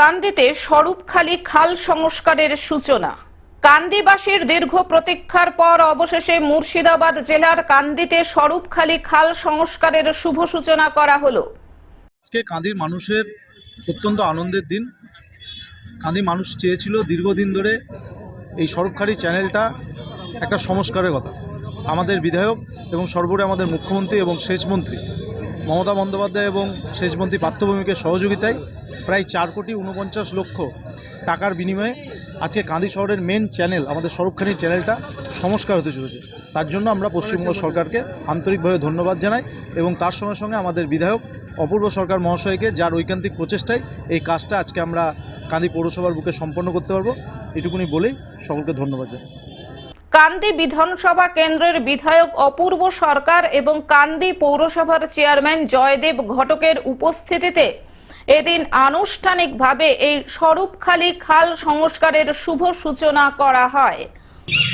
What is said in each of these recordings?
কান্দিতে স্বরূপখালী খাল সংস্কারের সূচনা। কান্দিবাসীর দীর্ঘ প্রতীক্ষার পর অবশেষে মুর্শিদাবাদ জেলার কান্দিতে স্বরূপখালী খাল সংস্কারের শুভ সূচনা করা হলো। আজকে কাঁদির মানুষের অত্যন্ত আনন্দের দিন। কাঁদি মানুষ চেয়েছিল দীর্ঘদিন ধরে এই সড়কখারি চ্যানেলটা একটা সংস্কারের কথা। আমাদের বিধায়ক এবং সর্বোপরি আমাদের মুখ্যমন্ত্রী এবং সেচমন্ত্রী মমতা বন্দ্যোপাধ্যায় এবং সেচমন্ত্রী পার্থভূমিকের সহযোগিতায় প্রায় চার কোটি উনপঞ্চাশ লক্ষ টাকার বিনিময়ে আজকে কাঁদি শহরের মেন চ্যানেল আমাদের সড়কখানি চ্যানেলটা সংস্কার হতে চলেছে। তার জন্য আমরা পশ্চিমবঙ্গ সরকারকে আন্তরিকভাবে ধন্যবাদ জানাই এবং তার সঙ্গে সঙ্গে আমাদের বিধায়ক অপূর্ব সরকার মহাশয়কে যার ঐকান্তিক প্রচেষ্টায় এই কাজটা আজকে আমরা কান্দি পৌরসভার বুকে সম্পন্ন করতে পারব, এটুকুনি বলেই সকলকে ধন্যবাদ জানাই। কান্দি বিধানসভা কেন্দ্রের বিধায়ক অপূর্ব সরকার এবং কান্দি পৌরসভার চেয়ারম্যান জয়দেব ঘটকের উপস্থিতিতে এদিন আনুষ্ঠানিকভাবে এই স্বরূপখালী খাল সংস্কারের শুভ সূচনা করা হয়।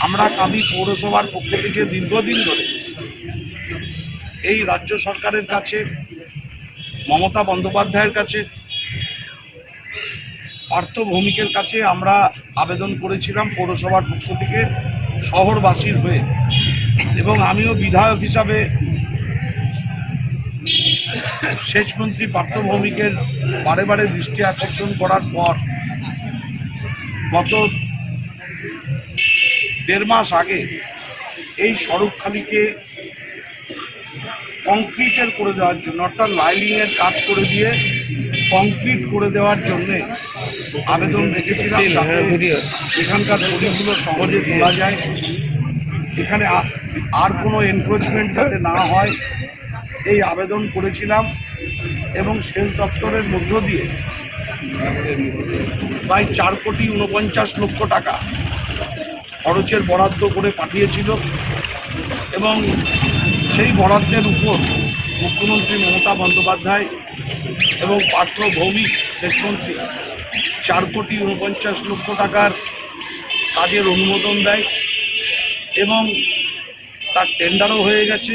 আমরা কাঁদি পৌরসভার পক্ষ থেকে দীর্ঘদিন ধরে এই রাজ্য সরকারের কাছে, মমতা বন্দ্যোপাধ্যায়ের কাছে পার্থ ভৌমিকের কাছে আমরা আবেদন করেছিলাম পৌরসভার পক্ষ থেকে শহরবাসীর হয়ে। এবং আমিও বিধায়ক হিসাবে সেচমন্ত্রী পার্থ ভৌমিকের বারে বারে দৃষ্টি আকর্ষণ করার পর গত দেড় মাস আগে এই সড়কখালিকে কংক্রিটের করে দেওয়ার জন্য অর্থাৎ লাইলিংয়ের কাজ করে দিয়ে কংক্রিট করে দেওয়ার জন্য আবেদন রেখেছিলাম যাতে এখানকার গরিবগুলো সহজে তোলা যায়। এখানে আর কোনো এনক্রোচমেন্ট যাতে না হয় এই আবেদন করেছিলাম এবং সেচ দপ্তরের মধ্য দিয়ে প্রায় চার কোটি উনপঞ্চাশ লক্ষ টাকা খরচের বরাদ্দ করে পাঠিয়েছিল এবং সেই বরাদ্দের উপর মুখ্যমন্ত্রী মমতা বন্দ্যোপাধ্যায় এবং পার্থ ভৌমিক সেচমন্ত্রী চার কোটি উনপঞ্চাশ লক্ষ টাকার কাজের অনুমোদন দেয় এবং তার টেন্ডারও হয়ে গেছে।